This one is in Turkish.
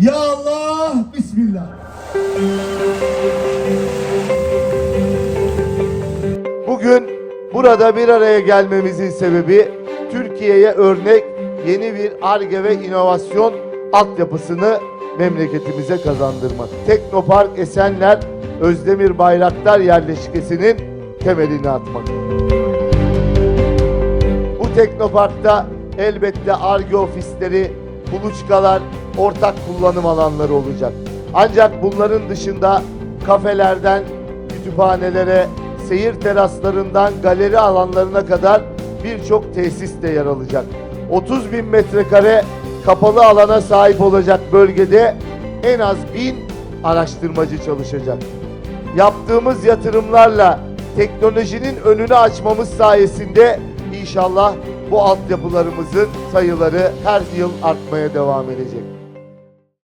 Ya Allah, Bismillah. Bugün burada bir araya gelmemizin sebebi Türkiye'ye örnek yeni bir ARGE ve inovasyon altyapısını memleketimize kazandırmak. Teknopark Esenler Özdemir Bayraktar yerleşkesinin temelini atmak. Bu teknoparkta elbette ARGE ofisleri, kuluçkalar, ortak kullanım alanları olacak. Ancak bunların dışında kafelerden kütüphanelere, seyir teraslarından galeri alanlarına kadar birçok tesis de yer alacak. 30 bin metrekare kapalı alana sahip olacak bölgede en az bin araştırmacı çalışacak. Yaptığımız yatırımlarla teknolojinin önünü açmamız sayesinde inşallah bu altyapılarımızın sayıları her yıl artmaya devam edecek.